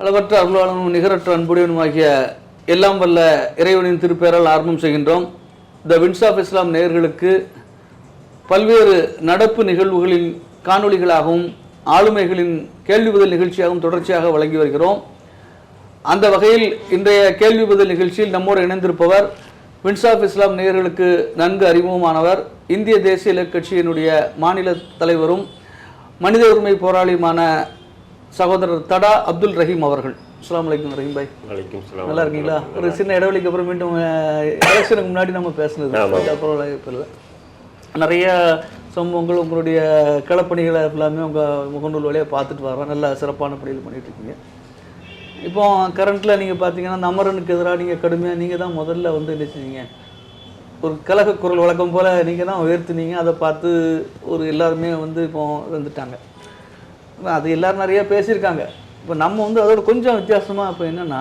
அளவற்ற அருளாளனும் நிகரற்ற அன்புடையவனுமாகிய எல்லாம் வல்ல இறைவனின் திருப்பெயரால் ஆரம்பம் செய்கின்றோம். த வின்ஸ் ஆஃப் இஸ்லாம் நேயர்களுக்கு பல்வேறு நடப்பு நிகழ்வுகளின் காணொளிகளாகவும் ஆளுமைகளின் கேள்வி பதில் நிகழ்ச்சியாகவும் தொடர்ச்சியாக வழங்கி வருகிறோம். அந்த வகையில் இன்றைய கேள்வி பதில் நிகழ்ச்சியில் நம்மோடு இணைந்திருப்பவர் வின்ஸ் ஆஃப் இஸ்லாம் நேயர்களுக்கு நன்கு அறிமுகமானவர் இந்திய தேசிய இலக்கட்சியினுடைய மாநில தலைவரும் மனித உரிமை போராளியுமான சகோதரர் தடா அப்துல் ரஹீம் அவர்கள். அஸ்ஸலாமு அலைக்கும் ரஹீம் பாய். வலைக்கும் நல்லா இருக்கீங்களா ஒரு சின்ன இடைவெளிக்கு அப்புறம் மீண்டும் எலெக்ஷனுக்கு முன்னாடி நம்ம பேசுனது. அப்புறம் இப்போ இல்லை நிறைய சம்பவங்கள் உங்களுடைய களப்பணிகளை எல்லாமே உங்கள் முகநூல் வழியாக பார்த்துட்டு வரோம் நல்ல சிறப்பான பணிகள் பண்ணிட்டு இருக்கீங்க. இப்போ கரண்ட்டில் நீங்கள் பார்த்தீங்கன்னா இந்த அமரனுக்கு எதிராக நீங்கள் கடுமையாக நீங்கள் தான் முதல்ல வந்து என்ன செஞ்சீங்க? ஒரு கலக குரல் வழக்கம் போல் நீங்கள் தான் உயர்த்துனீங்க. அதை பார்த்து ஒரு எல்லாருமே வந்து இப்போ வந்துட்டாங்க. அது எல்லாரும் நிறைய பேசியிருக்காங்க. இப்போ நம்ம வந்து அதோட கொஞ்சம் வித்தியாசமாக இப்போ என்னென்னா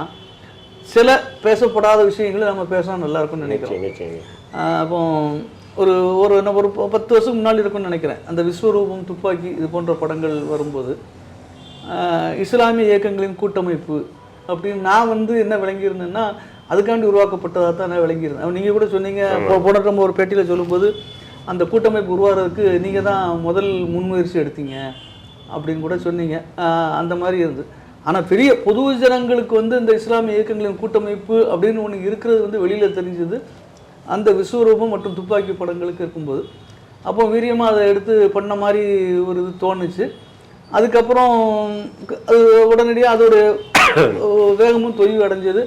சில பேசப்படாத விஷயங்களை நம்ம பேசினா நல்லா இருக்கும்னு நினைக்கிறோம். அப்போ ஒரு ஒரு என்ன ஒரு பத்து வருஷம் முன்னாடி இருக்கும்னு நினைக்கிறேன். அந்த விஸ்வரூபம் துப்பாக்கி இது போன்ற படங்கள் வரும்போது இஸ்லாமிய இயக்கங்களின் கூட்டமைப்பு அப்படின்னு நான் வந்து என்ன விளங்கியிருந்தேன்னா அதுக்காண்டி உருவாக்கப்பட்டதாக தான் நான் விளங்கியிருந்தேன். நீங்கள் கூட சொன்னீங்க போன நம்ம ஒரு பேட்டியில் சொல்லும்போது அந்த கூட்டமைப்பு உருவாகிறதுக்கு நீங்கள் தான் முதல் முன்முயற்சி எடுத்தீங்க. அப்படின்னு கூட சொன்னீங்க. அந்த மாதிரி இருந்து. ஆனால் பெரிய பொது ஜனங்களுக்கு வந்து இந்த இஸ்லாமிய இயக்கங்களின் கூட்டமைப்பு அப்படின்னு ஒன்று இருக்கிறது வந்து வெளியில் தெரிஞ்சது. அந்த விஸ்வரூபம் மற்றும் துப்பாக்கி படங்களுக்கு இருக்கும்போது. அப்போ வீரியமாக அதை எடுத்து பண்ண மாதிரி ஒரு இது தோணுச்சு. அதுக்கப்புறம் அது உடனடியாக அதோட வேகமும் தொய்வு அடைஞ்சது.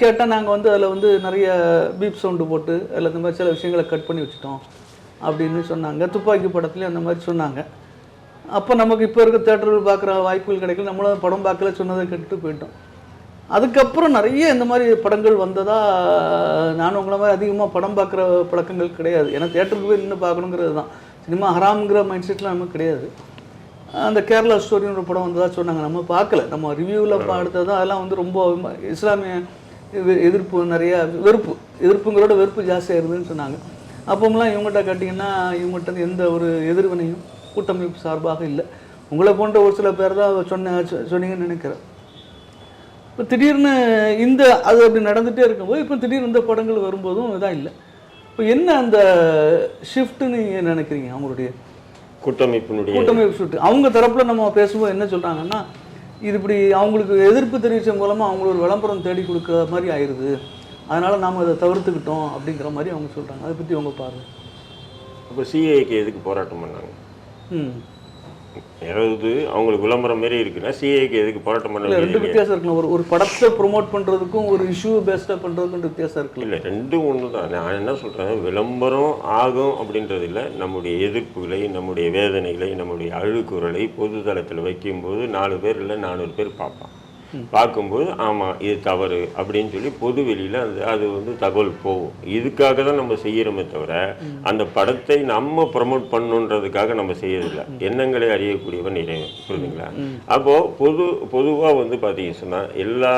கேட்டால் நாங்கள் வந்து அதில் வந்து நிறைய பீப் சவுண்டு போட்டு அதில் இந்த மாதிரி சில விஷயங்களை கட் பண்ணி வச்சுட்டோம் அப்படின்னு சொன்னாங்க. துப்பாக்கி படத்துலேயும் அந்த மாதிரி சொன்னாங்க. அப்போ நமக்கு இப்போ இருக்க தேட்டர்கள் பார்க்குற வாய்ப்புகள் கிடைக்கல. நம்மளும் படம் பார்க்கல சொன்னதை கேட்டுட்டு போயிட்டோம். அதுக்கப்புறம் நிறைய இந்த மாதிரி படங்கள் வந்ததா நானும் உங்களை மாதிரி அதிகமாக படம் பார்க்குற பழக்கங்கள் கிடையாது. ஏன்னா தேட்டருக்கு போய் நின்று பார்க்கணுங்கிறது தான். சினிமா ஹராம்ங்கிற மைண்ட் செட்லாம் நமக்கு கிடையாது. அந்த கேரளா ஸ்டோரின்னு ஒரு படம் வந்ததா சொன்னாங்க. நம்ம பார்க்கல. நம்ம ரிவ்யூவில் பார்த்தது தான் அதெல்லாம் வந்து ரொம்ப இஸ்லாமிய எதி- எதிர்ப்பு நிறைய வெறுப்பு. எதிர்ப்புங்களோட வெறுப்பு ஜாஸ்தியாக இருந்ததுன்னு சொன்னாங்க. அப்போமெல்லாம் இவங்ககிட்ட கேட்டிங்கன்னா இவங்ககிட்ட எந்த ஒரு எதிர்வினையும் கூட்டமைப்பு சார்பாக இல்லை. உங்களை போன்ற ஒரு சில பேர் தான் சொன்ன சொன்னீங்கன்னு நினைக்கிறேன். இப்போ திடீர்னு இந்த அது அப்படி நடந்துகிட்டே இருக்கும்போது இப்போ திடீர்னு இந்த படங்கள் வரும்போதும் இதான் இல்லை. இப்போ என்ன அந்த ஷிஃப்ட்டுன்னு நீங்கள் நினைக்கிறீங்க அவங்களுடைய? கூட்டமைப்பினுடைய கூட்டமைப்பு ஷிஃப்ட் அவங்க தரப்புல நம்ம பேசும்போது என்ன சொல்கிறாங்கன்னா இது இப்படி அவங்களுக்கு எதிர்ப்பு தெரிவித்த மூலமாக அவங்களுக்கு ஒரு விளம்பரம் தேடி கொடுக்குற மாதிரி ஆயிடுது அதனால் நாம் அதை தவிர்த்துக்கிட்டோம் அப்படிங்கிற மாதிரி அவங்க சொல்கிறாங்க அதை பற்றி அவங்க பாருங்க அப்போ சிஏக்கு எதுக்கு போராட்டம் பண்ணாங்க? யாராவது அவங்களுக்கு விளம்பரம் மாரி இருக்குன்னா சிஏக்கு எதுக்கு போராட்டம் பண்ண ரெண்டு வித்தியாசம் இருக்குல்ல ஒரு ஒரு படத்தை ப்ரொமோட் பண்ணுறதுக்கும் ஒரு இஷ்யூ பேஸ்டாக பண்ணுறதுக்கும் வித்தியாசம் இருக்குல்ல இல்லை ரெண்டும் ஒன்று தான் நான் என்ன சொல்கிறேன் விளம்பரம் ஆகும் அப்படின்றது இல்லை. நம்முடைய எதிர்ப்புகளை நம்முடைய வேதனைகளை நம்முடைய அழுக்குறலை பொது தளத்தில் வைக்கும்போது நாலு பேர் இல்லை நானூறு பேர் பார்ப்பான் பார்க்கும்போது ஆமாம் இது தவறு அப்படின்னு சொல்லி பொது வெளியில் அந்த அது வந்து தகவல் போகும். இதுக்காக தான் நம்ம செய்கிறோமே தவிர அந்த படத்தை நம்ம ப்ரமோட் பண்ணணுன்றதுக்காக நம்ம செய்யறதில்ல. எண்ணங்களை அறியக்கூடியவன் இறைவன் புரியுதுங்களா அப்போது பொது பொதுவாக வந்து பார்த்தீங்க சொன்னால் எல்லா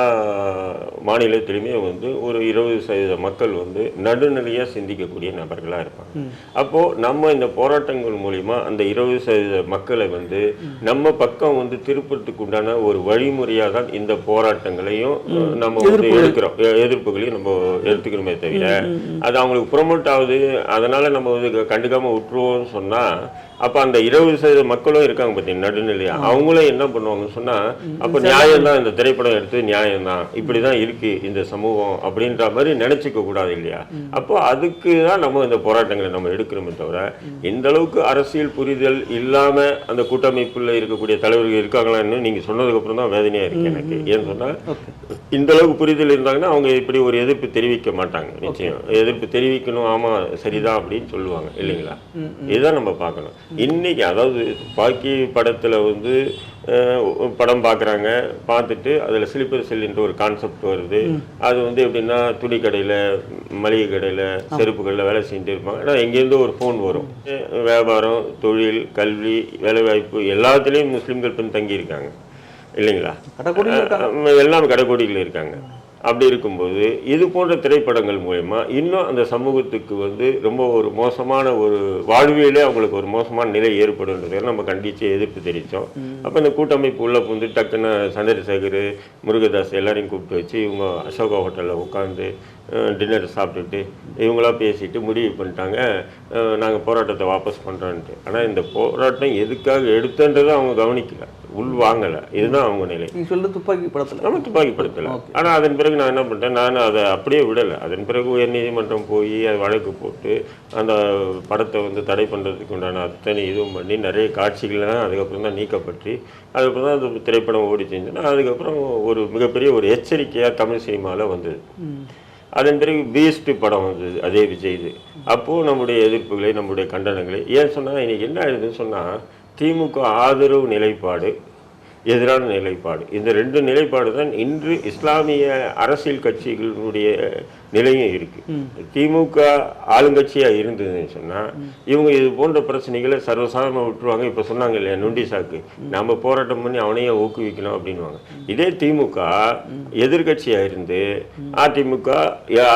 மாநிலத்திலுமே வந்து ஒரு இருபது சதவீத மக்கள் வந்து நடுநிலையாக சிந்திக்கக்கூடிய நபர்களாக இருப்பாங்க. அப்போது நம்ம இந்த போராட்டங்கள் மூலிமா அந்த இருபது சதவீத மக்களை வந்து நம்ம பக்கம் வந்து திருப்பத்துக்கு உண்டான ஒரு வழிமுறையாக தான் இந்த போராட்டங்களையும் நம்ம வந்து எடுக்கிறோம். எதிர்ப்புகளையும் நம்ம எடுத்துக்கணுமே தவிர அது அவங்களுக்கு ப்ரொமோட் ஆகுது. அதனால நம்ம வந்து கண்டுக்காம விட்டுருவோம்னு சொன்னா அப்ப அந்த இருபது சதவீத மக்களும் இருக்காங்க பார்த்தீங்க நடுநிலையா? அவங்களும் என்ன பண்ணுவாங்கன்னு சொன்னா அப்ப நியாயம் தான் இந்த திரைப்படம் எடுத்து நியாயம் தான். இப்படிதான் இருக்கு இந்த சமூகம் அப்படின்ற மாதிரி நினைச்சுக்க கூடாது இல்லையா? அப்போ அதுக்கு தான் நம்ம இந்த போராட்டங்களை நம்ம எடுக்கிறோமே தவிர இந்த அளவுக்கு அரசியல் புரிதல் இல்லாம அந்த கூட்டமைப்புல இருக்கக்கூடிய தலைவர்கள் இருக்காங்களான்னு நீங்க சொன்னதுக்கு அப்புறம் தான் வேதனையா இருக்கு எனக்கு. ஏன்னு சொன்னா இந்த அளவுக்கு புரிதல் இருந்தாங்கன்னா அவங்க இப்படி ஒரு எதிர்ப்பு தெரிவிக்க மாட்டாங்க. நிச்சயம். எதிர்ப்பு தெரிவிக்கணும் ஆமா சரிதான் அப்படின்னு சொல்லுவாங்க இல்லைங்களா? இதுதான் நம்ம பார்க்கணும். இன்னைக்கு அதாவது பாக்கி படத்துல வந்து படம் பார்க்குறாங்க பார்த்துட்டு அதில் ஸ்லீப்பர் செல்லுன்ற ஒரு கான்செப்ட் வருது. அது வந்து எப்படின்னா துணி கடையில் மளிகை கடையில் செருப்பு கடையில் வேலை செஞ்சுட்டு இருப்பாங்க. ஆனால் எங்கேருந்தோ ஒரு ஃபோன் வரும். வியாபாரம் தொழில் கல்வி வேலைவாய்ப்பு எல்லாத்துலேயும் முஸ்லீம்கள் பின் தங்கி இருக்காங்க. இல்லைங்களா எல்லாமே கடைக்கோடியில் இருக்காங்க. அப்படி இருக்கும்போது இது போன்ற திரைப்படங்கள் மூலயமா இன்னும் அந்த சமூகத்துக்கு வந்து ரொம்ப ஒரு மோசமான ஒரு வாழ்வியலே அவங்களுக்கு ஒரு மோசமான நிலை ஏற்படுன்றதை நம்ம கண்டித்து எதிர்ப்பு தெரிவித்தோம். அப்போ இந்த கூட்டமைப்பு உள்ள புந்து டக்குன்னு சந்திரசேகர் முருகதாஸ் எல்லாரையும் கூப்பிட்டு வச்சு இவங்க அசோகா ஹோட்டலில் உட்காந்து டின்னர் சாப்பிட்டுட்டு இவங்களா பேசிட்டு முடிவு பண்ணிட்டாங்க. நாங்கள் போராட்டத்தை வாபஸ் பண்ணுறோன்ட்டு ஆனால் இந்த போராட்டம் எதுக்காக எடுத்தன்றதை அவங்க கவனிக்கல. உள் வாங்கலை. இதுதான் அவங்க நிலை. நீங்க சொல்ற துப்பாக்கி படத்துல. நம்ம துப்பாக்கி படுத்தலை. ஆனால் அதன் பிறகு நான் என்ன பண்ணிட்டேன்? நான் அதை அப்படியே விடலை. அதன் பிறகு உயர்நீதிமன்றம் போய் அது வழக்கு போட்டு அந்த படத்தை வந்து தடை பண்ணுறதுக்கு உண்டான அத்தனை இதுவும் பண்ணி நிறைய காட்சிகள்லாம் அதுக்கப்புறம் தான் நீக்கப்பட்டு அதுக்கப்புறம் தான் அந்த திரைப்படம் ஓடி செஞ்சுன்னா அதுக்கப்புறம் ஒரு மிகப்பெரிய ஒரு எச்சரிக்கையாக தமிழ் சினிமாவில் வந்தது. அதன் பிறகு பீஸ்ட் படம் வந்தது அதே விஜய்து. அப்போது நம்முடைய எதிர்ப்புகளை நம்முடைய கண்டனங்களை ஏன் சொன்னால் இன்னைக்கு என்ன ஆயிடுதுன்னு சொன்னால் திமுக ஆதரவு நிலைப்பாடு எதிரான நிலைப்பாடு. இந்த ரெண்டு நிலைப்பாடு தான் இன்று இஸ்லாமிய அரசியல் கட்சிகளுடைய நிலையும் இருக்கு. திமுக ஆளுங்கட்சியா இருந்ததுன்னு சொன்னா இவங்க இது போன்ற பிரச்சனைகளை சர்வசாதாரணமா விட்டுருவாங்க. இப்ப சொன்னாங்க இல்லையா நொண்டி சாக்கு. நம்ம போராட்டம் பண்ணி அவனையே ஊக்குவிக்கணும் அப்படின்வாங்க இதே திமுக எதிர்கட்சியா இருந்து அதிமுக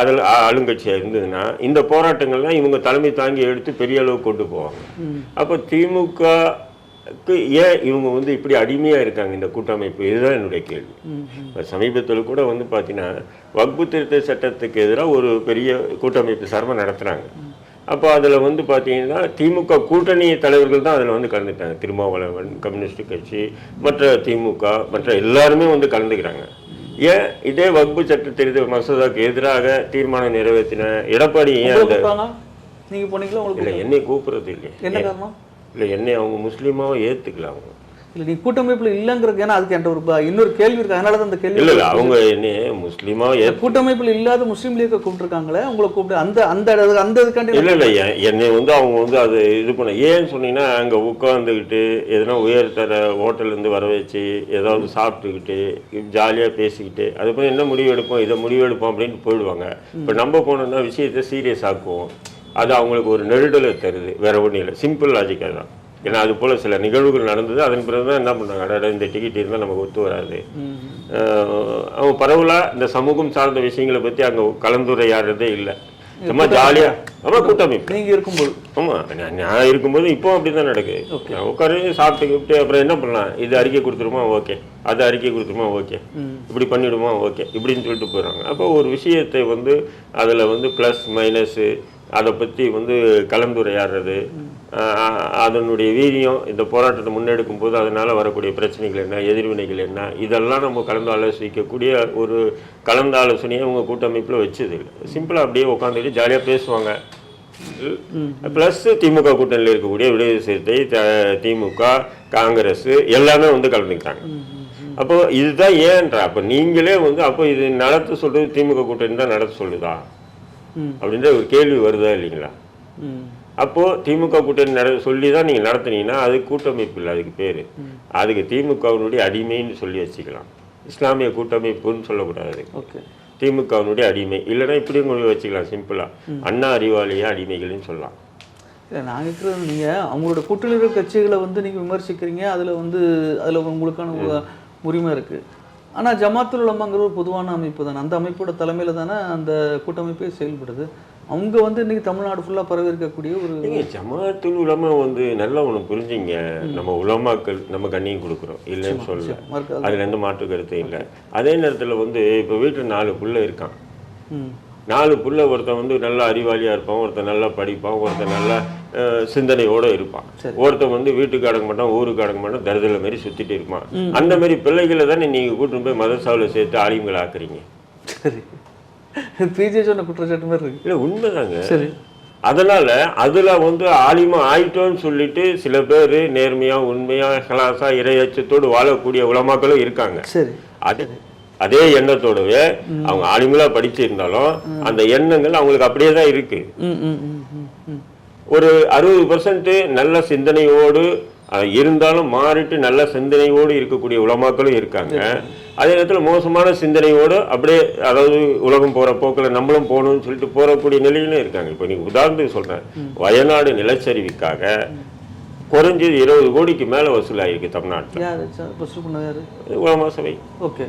அதில் ஆளுங்கட்சியா இருந்ததுன்னா இந்த போராட்டங்கள்லாம் இவங்க தலைமை தாங்கி எடுத்து பெரிய அளவுக்கு கொண்டு போவாங்க. அப்போ திமுக ஏன் இவங்க வந்து இப்படி அடிமையா இருக்காங்க இந்த கூட்டமைப்பு? இதுதான் என்னுடைய கேள்வி. இப்ப சமீபத்தில் கூட வந்து பார்த்தீங்கன்னா வக்பு திருத்த சட்டத்துக்கு எதிராக ஒரு பெரிய கூட்டமைப்பு சர்வம் நடத்துனாங்க அப்போ அதில் வந்து பார்த்தீங்கன்னா திமுக கூட்டணி தலைவர்கள் தான் அதில் வந்து கலந்துட்டாங்க திருமாவளவன் கம்யூனிஸ்ட் கட்சி மற்ற திமுக மற்ற எல்லாருமே வந்து கலந்துக்கிறாங்க. ஏன் இதே வக்பு சட்ட திருத்த மசோதாக்கு எதிராக தீர்மானம் நிறைவேற்றின எடப்பாடி ஏன் இல்லை என்னை கூப்பிடுறது இல்லையே. என்ன இல்லை என்னை அவங்க முஸ்லீமாவை ஏற்றுக்கல அவங்க. இல்ல நீ கூட்டமைப்புல இல்லங்கிறது ஏன்னா அதுக்கு என்கிட்ட ஒரு இன்னொரு கேள்வி இருக்கு. அதனால தான் அந்த கேள்வி இல்லை அவங்க ஏ இந்த கூட்டமைப்புல இல்லாத முஸ்லீம் லீக்கை கூப்பிட்டுருக்காங்களே உங்களை கூப்பிட்டு அந்த அந்த அந்த இதுக்காண்டி இல்லை இல்லை என்னை வந்து அவங்க வந்து அது இது பண்ண ஏன்னு சொன்னீங்கன்னா அங்கே உட்காந்துக்கிட்டு எதனா உயர்தர ஹோட்டல்லேருந்து வர வச்சு ஏதாவது சாப்பிட்டுக்கிட்டு ஜாலியாக பேசிக்கிட்டு அதுக்கப்புறம் என்ன முடிவு எடுப்போம் இதை முடிவு எடுப்போம் அப்படின்ட்டு போயிடுவாங்க. இப்போ நம்ம போனோம்னா விஷயத்தை சீரியஸ் ஆக்குவோம். அது அவங்களுக்கு ஒரு நெருடலை தருது. வேற ஒன்றும் இல்லை. சிம்பிள் லாஜிக்காக தான் ஏன்னா அது போல் சில நிகழ்வுகள் நடந்தது அதன் பிறகு தான் என்ன பண்ணாங்க அடடா, இந்த டிக்கெட் இருந்தால் நமக்கு ஒத்து வராது. அவங்க பரவலாக இந்த சமூகம் சார்ந்த விஷயங்களை பற்றி அங்கே கலந்துரையாடுறதே இல்லை. சும்மா ஜாலியாக ஆமாம் கூட்டமைப்பு இருக்கும்போது. ஆமா நான் இருக்கும்போது இப்போ அப்படிதான் நடக்குது. உட்காரு சாப்பிட்டு கிப்பிட்டு அப்புறம் என்ன பண்ணலாம்? இது அறிக்கை கொடுத்துருமா? ஓகே. அது அறிக்கை கொடுத்துருமா? ஓகே. இப்படி பண்ணிடுமா? ஓகே. இப்படின்னு சொல்லிட்டு போயிடுறாங்க. அப்போ ஒரு விஷயத்தை வந்து அதில் வந்து ப்ளஸ் மைனஸு அதை பற்றி வந்து கலந்துரையாடுறது. அதனுடைய வீரியம் இந்த போராட்டத்தை முன்னெடுக்கும் போது அதனால் வரக்கூடிய பிரச்சனைகள் என்ன எதிர்வினைகள் என்ன இதெல்லாம் நம்ம கலந்து ஆலோசிக்கக்கூடிய ஒரு கலந்து ஆலோசனையை அவங்க கூட்டமைப்பில் வச்சது சிம்பிளாக அப்படியே உட்காந்துட்டு ஜாலியாக பேசுவாங்க. ப்ளஸ் திமுக கூட்டணியில் இருக்கக்கூடிய விடுதலை சிறுத்தை த- திமுக காங்கிரஸ் எல்லாமே வந்து கலந்துக்கிட்டாங்க. அப்போ இதுதான் ஏன்றா? அப்போ நீங்களே வந்து அப்போ இது நடத்த சொல்றது திமுக கூட்டணி தான் நடத்த சொல்லுதா. அப்படின்ற ஒரு கேள்வி வருதா இல்லைங்களா? ம். அப்போ திமுக கூட்டணி நட சொல்லி தான் நீங்க நடத்துனீங்கன்னா அது கூட்டமைப்பு இல்லை அதுக்கு பேரு. அதுக்கு திமுகவினுடைய அடிமைன்னு சொல்லி வச்சுக்கலாம். இஸ்லாமிய கூட்டமைப்புன்னு சொல்லக்கூடாது. ஓகே. திமுகவினுடைய அடிமை. இல்லைன்னா இப்படி உங்களுக்கு வச்சுக்கலாம் சிம்பிளா. அண்ணா அறிவாலய அடிமைகள்னு சொல்லலாம். இல்லை நான் கேட்குறது நீங்கள் அவங்களோட கூட்டணி இருக்கிற கட்சிகளை வந்து நீங்கள் விமர்சிக்கிறீங்க அதில் வந்து அதில் உங்களுக்கான உரிமை இருக்குது ஆனால் ஜமாத்துல் உலமாங்கிற ஒரு பொதுவான அமைப்பு தானே. அந்த அமைப்போட தலைமையில் தானே அந்த கூட்டமைப்பே செயல்படுது. அவங்க வந்து இன்னைக்கு தமிழ்நாடு ஃபுல்லாக பரவி இருக்கக்கூடிய ஒரு ஜமாத்துல் உலமா வந்து நல்லா ஒன்று புரிஞ்சுங்க. நம்ம உலமாக்கள் நம்ம கண்ணியம் கொடுக்குறோம். இல்லைன்னு சொல்லல அதுல எந்த மாற்று கருத்து இல்லை. அதே நேரத்துல வந்து இப்போ வீட்டில் நாலு புள்ள இருக்கான். நாலு புள்ள ஒருத்தன் வந்து நல்லா அறிவாளியா இருப்பான் ஒருத்தன் நல்லா படிப்பான் ஒருத்தன் நல்லா சிந்தனையோட இருப்பான். ஒருத்தன் வந்து வீட்டுக்கு அடங்க மாட்டான் ஊருக்கு அடங்க மாட்டான் தருதல மாதிரி சுத்திட்டு இருப்பான். அந்த மாதிரி பிள்ளைகளை தானே நீங்க கூட்டிட்டு போய் மதரசாவில் சேர்த்து ஆலிம்கள் ஆக்குறீங்க? சரி. பிஜே சொன்ன குற்றச்சாட்டு மாதிரி இருக்கு. இல்லை உண்மைதாங்க. சரி. அதனால அதுல வந்து ஆலிமா ஆயிட்டோன்னு சொல்லிட்டு சில பேர் நேர்மையா உண்மையா ஹலாசா இறையச்சத்தோடு வாழக்கூடிய உலமாக்களும் இருக்காங்க. சரி. அதே அதே எண்ணத்தோடவே அவங்க ஆலிமலா படிச்சிருந்தாலும் அந்த எண்ணங்கள் அவங்களுக்கு அப்படியே தான் இருக்கு ஒரு அறுபது பர்சன்ட் நல்ல சிந்தனையோடு இருந்தாலும் மாறிட்டு நல்ல சிந்தனையோடு இருக்கக்கூடிய உலமாக்களும் இருக்காங்க. அதே நேரத்தில் மோசமான சிந்தனையோடு அப்படியே அதாவது உலகம் போற போக்கில் நம்மளும் போகணும்னு சொல்லிட்டு போறக்கூடிய நிலையிலும் இருக்காங்க. இப்போ நீங்க உதாரணத்துக்கு சொல்றேன். வயநாடு நிலச்சரிவுக்காக குறைஞ்சது இருபது கோடிக்கு மேல வசூலாயிருக்கு தமிழ்நாட்டில். உலமா சபை. ஓகே.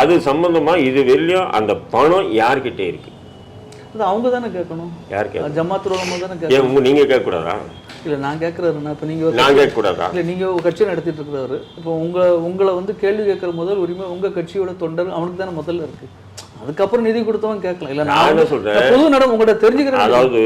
அது சம்பந்தமா இது வெளியும் அந்த பணம் யார்கிட்ட இருக்கு? அது அவங்க தானே கேட்கணும்? யாருக்கு ஜமாத் ரோலமா தானே கேட்கணும்? ஏன் உங்க- நீங்க கேட்க கூடாதா இல்லை நான் கேட்குறாருண்ணா இப்போ நீங்கள் நான் கேட்க கூடாதா இல்லை நீங்கள் ஒரு கட்சி நடத்திட்டு இருக்கிறாரு. இப்போ உங்க உங்களை வந்து கேள்வி கேட்குற முதல் உரிமை உங்க கட்சியோட தொண்டர் அவனுக்கு தானே முதல்ல இருக்கு. அதுக்கப்புறம் நிதி கொடுத்தவன் கேட்கலாம். இல்லை நான் என்ன சொல்றேன்? பொது நடம் உங்கள்கிட்ட தெரிஞ்சுக்கிறேன். அதாவது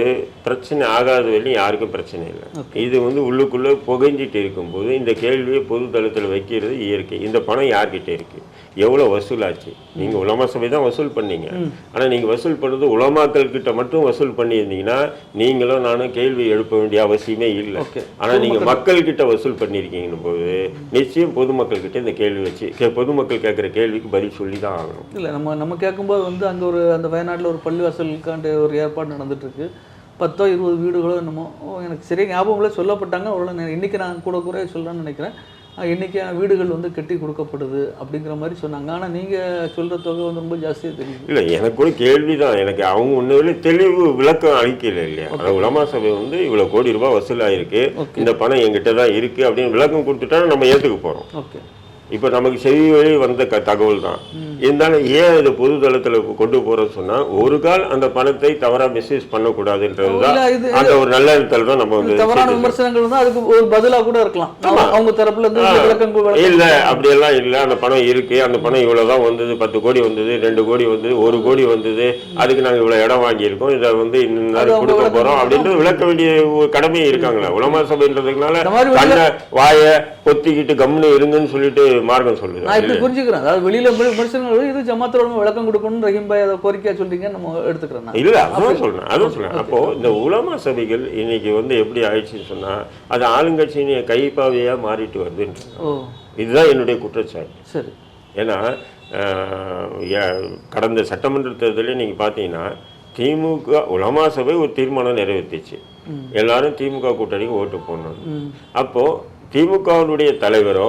பிரச்சனை ஆகாத வரையும் யாருக்கும் பிரச்சனை இல்லை. இது வந்து உள்ளுக்குள்ள புகைஞ்சிட்டு இருக்கும்போது இந்த கேள்வியை பொது தளத்தில் வைக்கிறது இயற்கை. இந்த பணம் யார்கிட்ட இருக்கு? எவ்வளவு வசூலாச்சு? நீங்க உலமா சபை தான் வசூல் பண்ணீங்க. ஆனா நீங்க வசூல் பண்ணது உலமாக்கள் கிட்ட மட்டும் வசூல் பண்ணியிருந்தீங்கன்னா நீங்களும் நானும் கேள்வி எழுப்ப வேண்டிய அவசியமே இல்லை. Okay. ஆனா நீங்க மக்கள் கிட்ட வசூல் பண்ணியிருக்கீங்கன்னு போது நிச்சயம் பொதுமக்கள் கிட்ட இந்த கேள்வி வச்சு பொதுமக்கள் கேட்குற கேள்விக்கு பதில் சொல்லி தான் ஆகணும். இல்லை நம்ம நம்ம கேட்கும்போது வந்து அங்கே ஒரு அந்த வயநாட்டில் ஒரு பள்ளிவாசலுக்காண்டு ஒரு ஏற்பாடு நடந்துட்டு இருக்கு பத்தோ இருபது வீடுகளோ என்னமோ எனக்கு சரியா ஞாபகம் இல்லை சொல்லப்பட்டாங்க. அவ்வளோ இன்னைக்கு நான் கூட குறைய சொல்லலாம்னு நினைக்கிறேன். இன்னைக்கு வீடுகள் வந்து கட்டி கொடுக்கப்படுது அப்படிங்கிற மாதிரி சொன்னாங்க. ஆனால் நீங்கள் சொல்கிற தொகை வந்து ரொம்ப ஜாஸ்தியாக தெரியுது. இல்ல எனக்கு கூட கேள்விதான். எனக்கு அவங்க ஒன்றும் தெளிவு விளக்கம் அளிக்கல இல்லையா? அதாவது உலமா சபை வந்து இவ்வளவு கோடி ரூபாய் வசூலாயிருக்கு. இந்த பணம் என்கிட்ட தான் இருக்கு அப்படின்னு விளக்கம் கொடுத்துட்டா நம்ம ஏத்துக்க போறோம். ஓகே இப்போ நமக்கு செவி வழி வந்த க தகவல் தான் இருந்தாலும் ஏன் இதை பொது தளத்துல கொண்டு போறோம்னு சொன்னா ஒரு கால் அந்த பணத்தை தவறா மெசேஜ் பண்ணக்கூடாதுன்றது தான் அந்த ஒரு நல்ல இடத்துல தான் நம்ம வந்து தவறான விமர்சனங்கள் தான் அதுக்கு ஒரு பதிலாக கூட இருக்கலாம். அவங்க- தரப்புல இருந்து இல்ல அப்படியெல்லாம் இல்ல. அந்த பணம் இருக்கு. அந்த பணம் இவ்வளவுதான் வந்தது. பத்து கோடி வந்தது. ரெண்டு கோடி வந்தது. ஒரு கோடி வந்தது. அதுக்கு நாங்க இவ்வளவு இடம் வாங்கியிருக்கோம். இதை வந்து இன்னும் கொடுக்க போறோம் அப்படின்றது விளக்க வேண்டிய ஒரு கடமை இருக்காங்களா. உலமா சபைன்றதுனால வாய பொத்திக்கிட்டு கம்முன்னு இருங்கன்னு சொல்லிட்டு மார்க்கம் சொல்லுது. நான் இப்படி புரிஞ்சுக்கிறேன். அதாவது வெளியில விம- விமர்சனங்கள் இது ஜமாத்தோட விளக்கம் கொடுக்கணும்னு ரஹீம் பாய் அதை கோரிக்கையா சொல்றீங்க நம்ம எடுத்துக்கிறேன். இல்ல அதான் சொல்றேன் அதான் சொல்றேன். அப்போ இந்த உலமா சபைகள் இன்னைக்கு வந்து எப்படி ஆயிடுச்சுன்னு சொன்னா அது ஆளுங்கட்சியின் கைப்பாவையா மாறிட்டு வருதுன்ற ஓ. இதுதான் என்னுடைய குற்றச்சாட்டு. சரி. ஏன்னா கடந்த சட்டமன்ற தேர்தலில் நீங்கள் பார்த்தீங்கன்னா திமுக உலமா சபை ஒரு தீர்மானம் நிறைவேற்றிச்சு எல்லாரும் திமுக கூட்டணிக்கு ஓட்டு போடணும். அப்போ திமுகவினுடைய தலைவரோ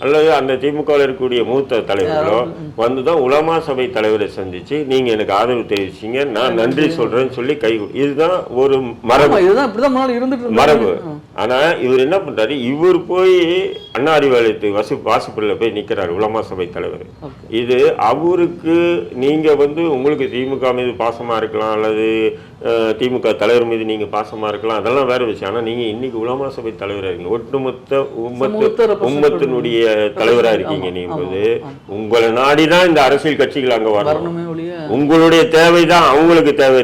அல்லது அந்த திமுகவில் இருக்கக்கூடிய மூத்த தலைவர்களோ வந்து தான் உலமா சபை தலைவரை சந்திச்சு நீங்க எனக்கு ஆதரவு தெரிவிச்சீங்க நான் நன்றி சொல்றேன்னு சொல்லி கை இதுதான் ஒரு மரபு. மரபு. ஆனா இவர் என்ன பண்றாரு? இவர் போய் அண்ணா அறிவாலயத்து வசு வாசுப்புல போய் நிக்கிறாரு உலமா சபை தலைவர். இது அவருக்கு நீங்க வந்து உங்களுக்கு திமுக மீது பாசமா இருக்கலாம் அல்லது திமுக தலைவர் மீது நீங்க பாசமா இருக்கலாம் அதெல்லாம் வேற விஷயம். ஆனா நீங்க இன்னைக்கு உலமா சபை தலைவரா இருக்கீங்க. ஒட்டுமொத்த உம்மத்து உம்மத்தினுடைய தலைவரா இருக்கீங்க நீங்க போது உங்களை நாடிதான் இந்த அரசியல் கட்சிகள் அங்க வரணும். உங்களுடைய அவங்களுக்கு தேவை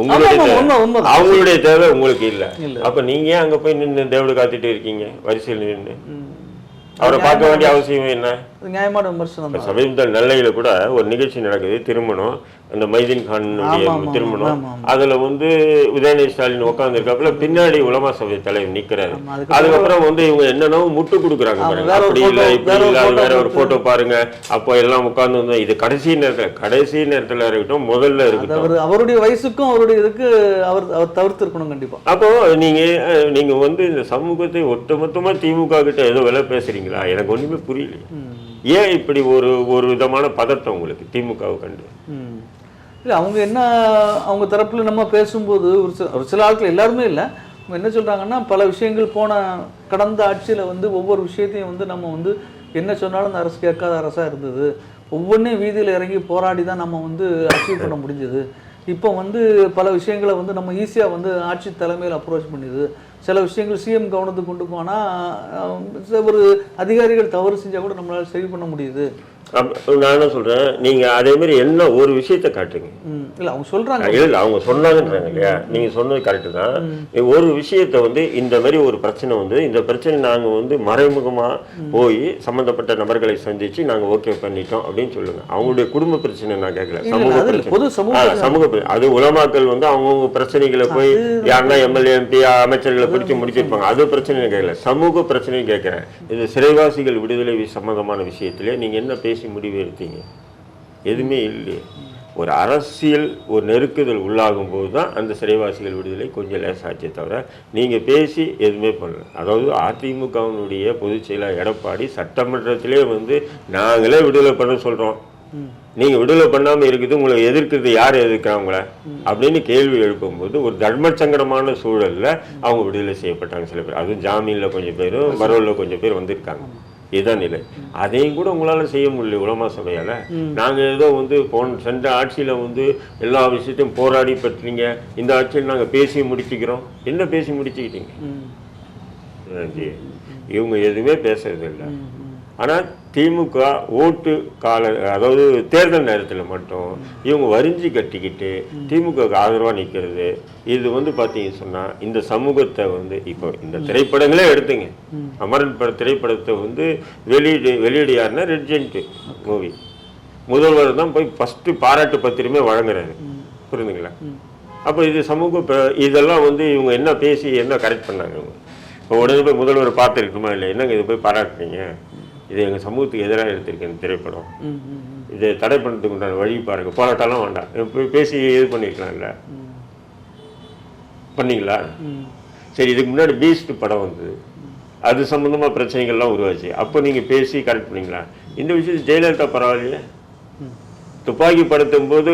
உங்களுடைய ஆமா, தேவை. உண்மை, உண்மை. அவங்களுடைய தேவை உங்களுக்கு இல்ல. அப்ப நீங்க அங்க போய் நின்னு தேவடு காத்துட்டு இருக்கீங்க? வரிசையில் நின்று. அவரை பார்க்க வேண்டிய அவசியம் என்ன? நியாயமான விமர்சனம் சமீபத்தில் நெல்லையில கூட ஒரு நிகழ்ச்சி நடக்குது திருமணம். அந்த மைதீன் ஆமா, திருமணம். அதுல வந்து உதயநிதி ஸ்டாலின் உட்கார்ந்து இருக்காப்புல பின்னாடி உலமா சபை தலைவர் நிக்கிறாரு. அதுக்கப்புறம் வந்து இவங்க என்னென்னோ முட்டு கொடுக்குறாங்க பாருங்க. அப்படி இல்ல இப்படி இல்ல அது வேற ஒரு போட்டு- பாருங்க. அப்போ எல்லாம் உட்கார்ந்து வந்து இது கடைசி நேரத்துல கடைசி நேரத்துல இருக்கட்டும் முதல்ல இருக்கட்டும். அவர் அவருடைய வயசுக்கும் அவருடைய இதுக்கு அவர் அவர் தவிர்த்து இருக்கணும் கண்டிப்பா. அப்போ நீங்க நீங்க வந்து இந்த சமூகத்தை ஒட்டுமொத்தமா திமுக கிட்ட ஏதோ விலை பேசுறீங்களா? எனக்கு ஒண்ணுமே புரியல. ஏன் இப்படி ஒரு ஒரு விதமான பதட்டம் உங்களுக்கு திமுகவை கண்டு. இல்லை அவங்க என்ன அவங்க தரப்பில் நம்ம பேசும்போது ஒரு சில ஒரு சில ஆட்கள் எல்லாருமே இல்லை. அவங்க என்ன சொல்கிறாங்கன்னா பல விஷயங்கள் போன கடந்த ஆட்சியில் வந்து ஒவ்வொரு விஷயத்தையும் வந்து நம்ம வந்து என்ன சொன்னாலும் அந்த அரசு கேட்காத அரசாக இருந்தது. ஒவ்வொன்றையும் வீதியில் இறங்கி போராடி தான் நம்ம வந்து அச்சீவ் பண்ண முடிஞ்சது. இப்போ வந்து பல விஷயங்களை வந்து நம்ம ஈஸியாக வந்து ஆட்சி தலைமையில் அப்ரோச் பண்ணிது சில விஷயங்கள் சிஎம் கவனத்துக்கு கொண்டு போனால் ஒரு அதிகாரிகள் தவறு செஞ்சால் கூட நம்மளால் சரி பண்ண முடியுது. நான் என்ன சொல்றேன் நீங்க அதே மாதிரி என்ன ஒரு விஷயத்தை காட்டுங்க இல்ல அவங்க சொல்றாங்க. இல்ல அவங்க சொன்னாங்கன்றாங்க இல்லையா? நீங்க சொன்னது கரெக்டு தான். ஒரு விஷயத்தை வந்து இந்த மாதிரி ஒரு பிரச்சனை வந்து இந்த பிரச்சனை நாங்க வந்து மறைமுகமா போய் சம்பந்தப்பட்ட நபர்களை சந்திச்சு நாங்க ஓகே பண்ணிட்டோம் அப்படின்னு சொல்லுங்க. அவங்களுடைய குடும்ப பிரச்சனை நான் கேட்கல சமூக சமூக. அது உலமாக்கள் வந்து அவங்கவுங்க பிரச்சனைகளை போய் யாருன்னா எம்எல்ஏ எம்பி அமைச்சர்களை பிடிச்சு முடிச்சிருப்பாங்க. அது பிரச்சனை கேட்கல சமூக பிரச்சனையும் கேட்கிறேன் இது சிறைவாசிகள் விடுதலை சம்பந்தமான விஷயத்திலே நீங்க என்ன பேசி முடிவு எடுத்தீங்க. எதுவுமே இல்லையே. ஒரு அரசியல் ஒரு நெருக்குதல் உள்ளாகும் போது தான் அந்த சிறைவாசிகள் விடுதலை கொஞ்சம் லேசாச்சே தவிர நீங்கள் பேசி எதுவுமே பண்ணல. அதாவது அதிமுகவினுடைய பொதுச் செயலாளர் எடப்பாடி சட்டமன்றத்திலே வந்து நாங்களே விடுதலை பண்ண சொல்கிறோம் நீங்கள் விடுதலை பண்ணாமல் இருக்குது உங்களை எதிர்க்கிறது யார் எதிர்க்கிறாங்கள அப்படின்னு கேள்வி எழுப்பும்போது ஒரு தர்மசங்கடமான சூழல்ல அவங்க விடுதலை செய்யப்பட்டாங்க சில பேர். அதுவும் ஜாமீனில் கொஞ்சம் பேரும் பரோலில் கொஞ்சம் பேர் வந்திருக்காங்க. இதுதான் நிலை. அதையும் கூட உங்களால செய்ய முடியல உலமா சபையால. நாங்க ஏதோ வந்து போன சென்ற ஆட்சியில வந்து எல்லா விஷயத்தையும் போராடி பெற்றீங்க இந்த ஆட்சியில் நாங்க பேசி முடிச்சுக்கிறோம். என்ன பேசி முடிச்சுக்கிட்டீங்க? இவங்க எதுவுமே பேசுறது இல்லை ஆனா திமுக ஓட்டு கால அதாவது தேர்தல் நேரத்துல மட்டும் இவங்க வரிஞ்சு கட்டிக்கிட்டு திமுகவுக்கு ஆதரவா நிக்கிறது. இது வந்து பாத்தீங்கன்னு சொன்னா இந்த சமூகத்தை வந்து இப்போ இந்த திரைப்படங்களே எடுத்துங்க. அமரன் பட திரைப்படத்தை வந்து வெளியீடு வெளியீடு யாருன்னா ரெட் ஜெயிண்ட் மூவி. முதல்வர் தான் போய் ஃபர்ஸ்ட் பாராட்டு பத்திரமே வழங்குறாரு. புரியுதுங்களா அப்போ இது சமூக இதெல்லாம் வந்து இவங்க என்ன பேசி என்ன கரெக்ட் பண்ணாங்க இவங்க? இப்போ உடனே போய் முதல்வர் பார்த்துருக்குமா இல்லை என்னங்க இது போய் பாராட்டுறீங்க? இது எங்கள் சமூகத்துக்கு எதிராக எடுத்திருக்கு இந்த திரைப்படம். இதை தடை பண்ணுறதுக்கு உண்டான வழி பாருங்க. போராட்டம்லாம் வேண்டாம். பேசி இது பண்ணிருக்கலாம்ல பண்ணீங்களா? சரி இதுக்கு முன்னாடி பீஸ்ட் படம் வந்தது. அது சம்மந்தமாக பிரச்சனைகள்லாம் உருவாச்சு. அப்போ நீங்கள் பேசி கரெக்ட் பண்ணீங்களா? இந்த விஷயத்து ஜெயலலிதா பரவாயில்லையே. துப்பாக்கி படுத்தும் போது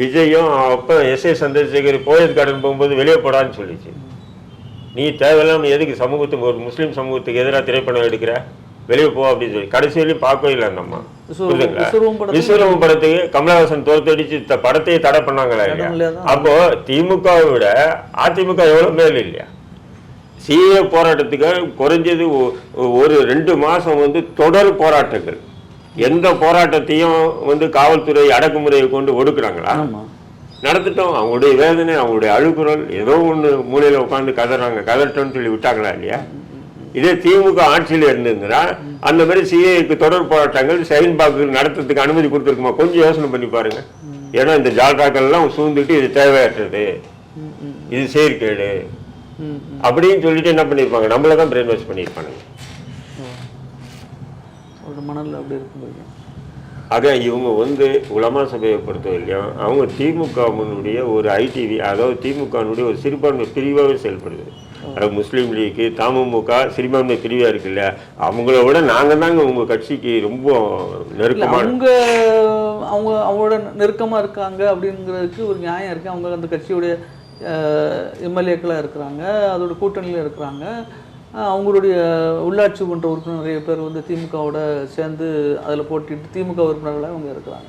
விஜயும் அப்போ எஸ் ஏ சந்திரசேகர் போயஸ் கார்டன் போகும்போது வெளியே போடான்னு சொல்லிச்சு. நீ தேவையில்லாம எதுக்கு சமூகத்துக்கு ஒரு முஸ்லீம் சமூகத்துக்கு எதிராக திரைப்படம் எடுக்கிற? வெளியே போ அப்படின்னு சொல்லி. கடைசி வரையும் பார்க்கவே இல்லை அந்த அம்மா. விஸ்வரூபம் படத்துக்கு கமலஹாசன் தோத்தடிச்சு படத்தையே தடை பண்ணாங்களா? அப்போ திமுகவை விட அதிமுக எவ்வளவு மேல் இல்லையா? சிஏ போராட்டத்துக்கு குறைஞ்சது ஒரு ரெண்டு மாசம் வந்து தொடர் போராட்டங்கள். எந்த போராட்டத்தையும் வந்து காவல்துறை அடக்குமுறையை கொண்டு ஒடுக்குறாங்களா? நடத்திட்டோம் அவங்களுடைய வேதனை அவங்களுடைய அழுகுரல் ஏதோ ஒண்ணு மூலையில உட்காந்து கதறாங்க கதறட்டோம்னு சொல்லி விட்டாங்களா இல்லையா? இதே திமுக ஆட்சியில் இருந்திருந்தா அந்த மாதிரி சிஏக்கு தொடர் போராட்டங்கள் செயல்பாக்கு நடத்துறதுக்கு அனுமதி கொடுத்துருக்குமா? கொஞ்சம் யோசனை பண்ணி பாருங்க. ஏன்னா இந்த ஜால்ராக்கள் எல்லாம் சூழ்ந்துட்டு இது தேவையற்றது. இது செயற்கேடு. அப்படின்னு சொல்லிட்டு என்ன பண்ணியிருப்பாங்க நம்மள தான் பிரெயின் வாஷ் பண்ணியிருப்பாங்க ஆக இவங்க வந்து உலமா சபையை பொறுத்தவரையிலும் அவங்க திமுகவினுடைய ஒரு ஐடிவி அதாவது திமுகவினுடைய ஒரு சிறுபான்மை பிரிவாகவே செயல்படுது. அதாவது முஸ்லீம் லீக்கு தமுமுக சிறுபான்மை பிரிவாக இருக்குல்ல அவங்கள விட நாங்கள் தாங்க உங்கள் கட்சிக்கு ரொம்ப இல்ல நெருக்கமான அவங்க அவங்க அவங்களோட நெருக்கமா இருக்காங்க அப்படிங்கிறதுக்கு ஒரு நியாயம் இருக்கு. அவங்க அந்த கட்சியுடைய எம்எல்ஏக்களாக இருக்கிறாங்க அதோட கூட்டணியில் இருக்கிறாங்க. அவங்களுடைய உள்ளாட்சி மன்ற உறுப்பினர் நிறைய பேர் வந்து திமுகவோட சேர்ந்து அதில் போட்டிட்டு திமுக உறுப்பினர்களாக அவங்க இருக்கிறாங்க.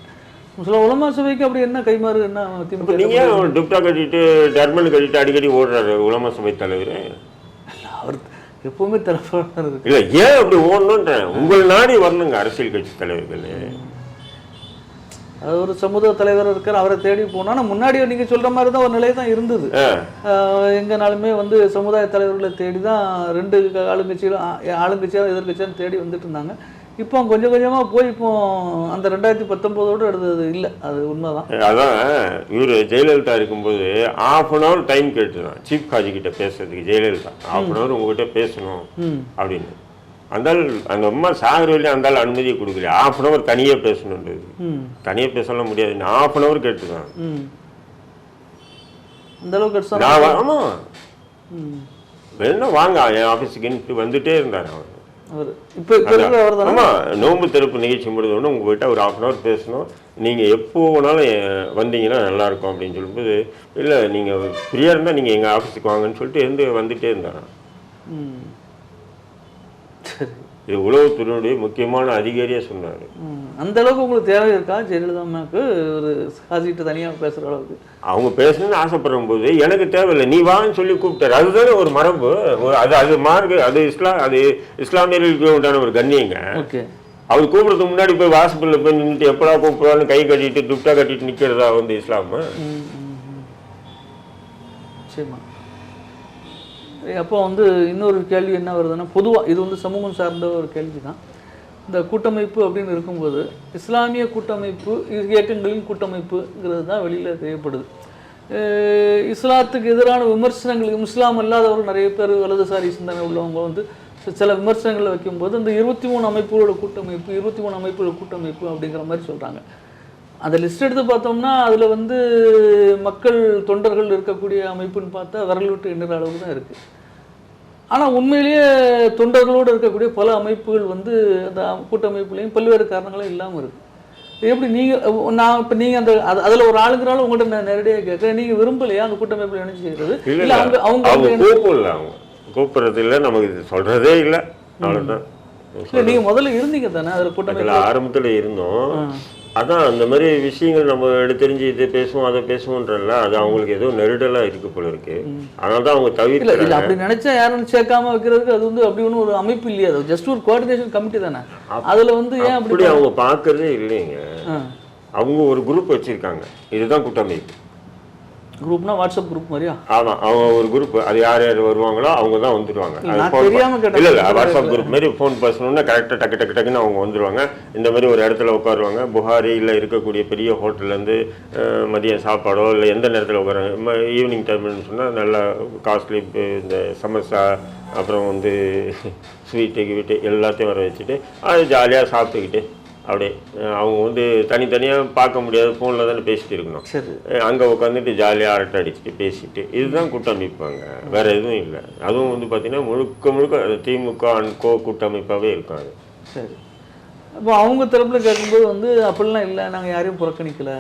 சில உலமா சபைக்கு அப்படி என்ன கைமாறு என்ன நீங்க டுப்டா கட்டிட்டு டர்மன் கட்டிட்டு அடிக்கடி ஓடுறாரு உலமா சபை தலைவர்? அவர் எப்பவுமே தலைவர் இருக்கு இல்லை ஏன் அப்படி ஓடணுன்றேன் உங்கள் நாடி வரணுங்க அரசியல் கட்சி தலைவர்கள். அது ஒரு சமூக தலைவர் இருக்கார் அவரை தேடி ஆனால் முன்னாடி நீங்க சொல்ற மாதிரி தான் ஒரு நிலை தான் இருந்தது எங்கனாலுமே வந்து சமுதாய தலைவர்களை தேடி தான் ரெண்டு க- ஆளுங்கட்சிகளும் ஆ- ஆளுங்கட்சியாக எதிர்கட்சியாக தேடி வந்துட்டு இருந்தாங்க. இப்போ கொஞ்சம் கொஞ்சமாக போய் இப்போ அந்த ரெண்டாயிரத்தி பத்தொம்போதோடு எடுத்தது இல்லை. அது உண்மைதான். அதான் இவர் ஜெயலலிதா இருக்கும்போது ஆஃப் அன் ஹவர் டைம் கேட்டுதான். சீஃப் காஜி கிட்ட பேசுறதுக்கு ஜெயலலிதா. ஆஃப் அன் ஹவர் உங்ககிட்ட பேசணும் அப்படின்னு. அந்தால் அந்த அம்மா சாகர வரையும் அந்த ஆள் அனுமதியை கொடுக்கல ஆஃப் அன் ஹவர் தனியாக பேசணுன்றது ம். தனியாக பேசலாம் முடியாது. ஆஃப் அன் ஹவர் கேட்டுதான். அந்த அளவுக்கு எடுத்தா நான் வா- ஆமா. ம். வேணா வாங்க. என் ஆஃபீஸுக்குன்ட்டு வந்துட்டே இருந்தார் அவர். அவர் இப்போ இப்போ இருக்கிற அவர் தானே ஆமா நோன்பு திறப்பு நிகழ்ச்சி முடிஞ்சோடனே உங்ககிட்ட ஒரு ஆஃப் அன் ஹவர் பேசணும். நீங்க எப்போ வேணாலும் வந்தீங்கன்னா நல்லா இருக்கும் அப்படின்னு சொல்லும்போது இல்ல நீங்க ஃப்ரீயா இருந்தா நீங்க எங்க ஆஃபீஸுக்கு வாங்கன்னு சொல்லிட்டு இருந்து ம். சரி. இது உளவுத்துறையினுடைய முக்கியமான அதிகாரியா சொன்னாரு. அந்த அளவுக்கு உங்களுக்கு தேவை இருக்கா? ஜெயலலிதா அம்மாவுக்கு ஒரு காசிட்டு தனியாக பேசுகிற அளவுக்கு. அவங்க பேசணும்னு ஆசைப்படும் போது எனக்கு தேவையில்லை. நீ வான்னு சொல்லி கூப்பிட்டாரு. அதுதானே ஒரு மரபு. அது அது மார்க்கு அது இஸ்லாம் அது இஸ்லாமியர்களுக்கு உண்டான ஒரு கண்ணியங்க. ஓகே. அவர் கூப்பிடுறதுக்கு முன்னாடி போய் வாசப்பில் போய் நின்றுட்டு எப்படா கூப்பிடுவான்னு கை கட்டிட்டு துப்டா கட்டிட்டு நிக்கிறதா வந்து இஸ்லாமு. சரிம்மா. சரி, அப்போ வந்து இன்னொரு கேள்வி என்ன வருதுன்னா பொதுவாக இது வந்து சமூகம் சார்ந்த ஒரு கேள்வி தான் இந்த கூட்டமைப்பு அப்படின்னு இருக்கும்போது இஸ்லாமிய கூட்டமைப்பு இயக்கங்களின் கூட்டமைப்புங்கிறது தான் வெளியில் தேவைப்படுது. இஸ்லாத்துக்கு எதிரான விமர்சனங்கள் இஸ்லாம் அல்லாதவர்கள் நிறைய பேர் வலதுசாரி சிந்தனை உள்ளவங்க வந்து சில விமர்சனங்களை வைக்கும்போது இந்த இருபத்தி மூணு அமைப்புகளோட கூட்டமைப்பு இருபத்தி மூணு அமைப்புகளோட கூட்டமைப்பு அப்படிங்கிற மாதிரி சொல்கிறாங்க அந்த லிஸ்ட் எடுத்து பார்த்தோம்னா அதில் வந்து மக்கள் தொண்டர்கள் இருக்கக்கூடிய அமைப்புன்னு பார்த்தா விரல் விட்டு எண்ணுற அளவுக்கு தான் இருக்குது ஆனால் உண்மையிலேயே தொண்டர்களோடு இருக்கக்கூடிய பல அமைப்புகள் வந்து அந்த கூட்டமைப்புலையும் பல்வேறு காரணங்களும் இல்லாமல் இருக்குது எப்படி நீங்கள் நான் இப்போ நீங்கள் அந்த அது அதில் ஒரு ஆளுங்கிறாலும் உங்கள்கிட்ட நான் நேரடியாக கேட்குறேன். நீங்கள் விரும்பலையா அந்த கூட்டமைப்பில் இணைஞ்சு செய்கிறது இல்ல அவங்க அவங்க கூப்பிடல அவங்க. கூப்பிடுறது இல்லை நமக்கு இது சொல்றதே இல்லை. அவ்வளவுதான். இல்லை நீங்கள் முதல்ல இருந்தீங்க தானே அதில் கூட்டமைப்பு? அதில் ஆரம்பத்தில் இருந்தோம். அதான் அந்த மாதிரி விஷயங்கள் நம்ம எடுத்தெரிஞ்சு இதை பேசுவோம் அதை பேசுவோன்றல அது அவங்களுக்கு ஏதோ நெருடலாக இருக்கு போல இருக்கு. அதனால தான் அவங்க தவிர்க்கிறாங்க. இல்ல அப்படி நினைச்சா யாரும் சேர்க்காம வைக்கிறதுக்கு அது வந்து அப்படி ஒன்றும் ஒரு அமைப்பு இல்லையா. அது ஜஸ்ட் ஒரு கோஆர்டினேஷன் கமிட்டி தானே. அதுல வந்து ஏன் அப்படி அவங்க பார்க்கறதே இல்லைங்க. அவங்க ஒரு குரூப் வச்சிருக்காங்க. இதுதான் கூட்டமைப்பு. குரூப்னா வாட்ஸ்அப் குரூப் மாதிரியா? ஆமா அவங்க ஒரு குரூப் அது யார் யார் வருவாங்களோ அவங்க தான் வந்துடுவாங்க. இல்ல இல்ல வாட்ஸ்அப் குரூப் மாதிரி ஃபோன் பேசணும்னா கரெக்டாக டக்கு டக்கு டக்குன்னு அவங்க வந்துருவாங்க. இந்த மாதிரி ஒரு இடத்துல உட்காருவாங்க. புகாரி இல்லை இருக்கக்கூடிய பெரிய ஹோட்டல்ல இருந்து அஹ், மதியம் சாப்பாடோ இல்லை எந்த நேரத்தில் உட்காருவாங்க. ஈவினிங் டைம்னு சொன்னால் நல்லா காஸ்ட்லி இந்த சமோசா அப்புறம் வந்து ஸ்வீட்டு கிவீட்டு எல்லாத்தையும் வர வச்சுட்டு அது ஜாலியாக சாப்பிட்டுக்கிட்டு அப்படியே அவங்க வந்து தனித்தனியாக பார்க்க முடியாது ஃபோனில் தானே பேசிட்டு இருக்கணும். சரி. அங்கே உட்காந்துட்டு ஜாலியாக அரட்டை அடிச்சுட்டு பேசிட்டு இதுதான் கூட்டமைப்பாங்க. வேற எதுவும் இல்லை. அதுவும் வந்து பார்த்தீங்கன்னா முழுக்க முழுக்க திமுக அன்கோ கூட்டமைப்பாகவே இருக்கும் அது சரி. அப்போ அவங்க தரப்புல கேட்கும்போது வந்து அப்படிலாம் இல்லை நாங்கள் யாரையும் புறக்கணிக்கல.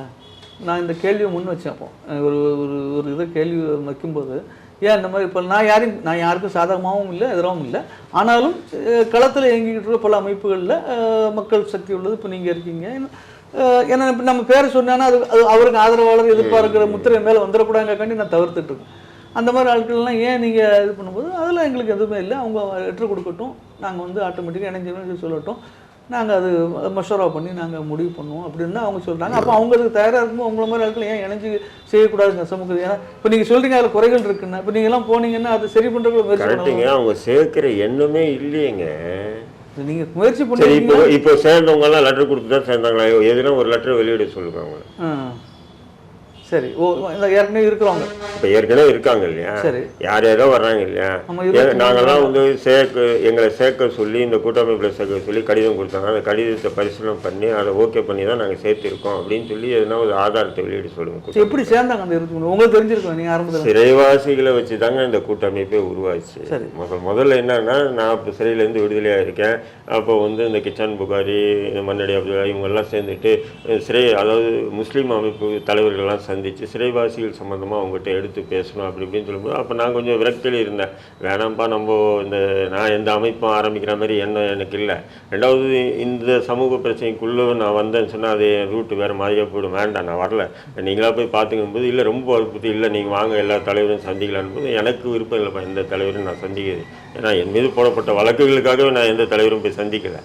நான் இந்த கேள்வியை முன் வச்சேன் அப்போ. ஒரு ஒரு ஒரு இதை கேள்வி வைக்கும்போது ஏன் இந்த மாதிரி இப்போ நான் யாரையும் நான் யாருக்கும் சாதகமாகவும் இல்லை எதிராகவும் இல்லை. ஆனாலும் களத்தில் இயங்கிக்கிட்டு இருக்க பல அமைப்புகளில் மக்கள் சக்தி உள்ளது. இப்போ நீங்கள் இருக்கீங்க. ஏன்னா இப்ப நம்ம பேரை சொன்னான்னா அது அது அவருக்கு ஆதரவாளர் எதிர்பார்க்கிற முத்திரை மேலே வந்துடக்கூடாதுக்காண்டி நான் தவிர்த்துட்டு இருக்கேன். அந்த மாதிரி ஆட்கள்லாம் ஏன் நீங்கள் இது பண்ணும்போது அதெல்லாம் எங்களுக்கு எதுவுமே இல்லை. அவங்க லெட்டர் கொடுக்கட்டும். நாங்கள் வந்து ஆட்டோமேட்டிக்காக இணைஞ்சிருன்னு சொல்லட்டும். நாங்கள் அது மஷோரா பண்ணி நாங்கள் முடிவு பண்ணுவோம் அப்படின்னு அவங்க சொல்கிறாங்க அப்போ அவங்க அதுக்கு தயாராக இருக்கும்போது உங்களை மாதிரி ஆட்கள் ஏன் இணைஞ்சு செய்யக்கூடாதுங்க சமூகத்தில் ஏன்னா இப்போ நீங்கள் சொல்கிறீங்க அதில் குறைகள் இருக்குன்னா இப்போ நீங்கள்லாம் போனீங்கன்னா அது சரி கரெக்டுங்க அவங்க சேர்க்கிற எண்ணமே இல்லையேங்க. நீங்கள் முயற்சி சரி இப்போ பண்ணி இப்போ சேர்ந்தவங்க எல்லாம் லெட்டர் கொடுத்து தான் சேர்ந்தாங்களா? எதுனா ஒரு லெட்டர் வெளியிட சொல்லுங்க அவங்கள. சரி. ஓ இந்த ஏற்கனவே இருக்கிறவங்க இப்போ ஏற்கனவே இருக்காங்க இல்லையா? சரி. யார் யாரோ வர்றாங்க இல்லையா? நாங்கெல்லாம் வந்து சேர்க்க எங்களை சேர்க்க சொல்லி இந்த கூட்டமைப்பில் சேர்க்க சொல்லி கடிதம் கொடுத்தாங்க. அந்த கடிதத்தை பரிசீலனை பண்ணி அதை ஓகே பண்ணி தான் நாங்கள் சேர்த்திருக்கோம் அப்படின்னு சொல்லி எதனா ஒரு ஆதாரத்தை வெளியிட சொல்லுங்க எப்படி சேர்ந்தாங்க அந்த மூணு? உங்களுக்கு தெரிஞ்சிருக்கோம் நீங்கள் ஆரம்பத்தில். சிறைவாசிகளை வச்சு தாங்க இந்த கூட்டமைப்பே உருவாச்சு. சரி. முதல் முதல்ல என்னன்னா நான் இப்போ சிறையிலேருந்து விடுதலையாக இருக்கேன். அப்போ வந்து இந்த கிச்சன் புகாரி இந்த மன்னடி அப்துல்லா இவங்கெல்லாம் சேர்ந்துட்டு சிறை அதாவது முஸ்லீம் அமைப்பு தலைவர்கள்லாம் சந்தித்து சிறைவாசிகள் சம்மந்தமாக அவங்ககிட்ட எடுத்து பேசணும் அப்படி இப்படின்னு சொல்லும்போது அப்போ நான் கொஞ்சம் விரக்தியில் இருந்தேன். வேணாம்ப்பா நம்ம இந்த நான் எந்த அமைப்பும் ஆரம்பிக்கிற மாதிரி எண்ணம் எனக்கு இல்லை. ரெண்டாவது இந்த சமூக பிரச்சனைக்குள்ளே நான் வந்தேன்னு சொன்னால் அது என் ரூட்டு வேறு மாதிரியாக போய்டும். வேண்டாம் நான் வரல. நீங்களாக போய் பார்த்துக்கும் போது இல்லை ரொம்ப வற்புறுத்தி இல்லை நீங்கள் வாங்க எல்லா தலைவரும் சந்திக்கலான்னு போது எனக்கு விருப்பம் இல்லைப்பா எந்த தலைவரும் நான் சந்திக்கிறது. ஏன்னா என் மீது போடப்பட்ட வழக்குகளுக்காகவே நான் எந்த தலைவரும் போய் சந்திக்கல.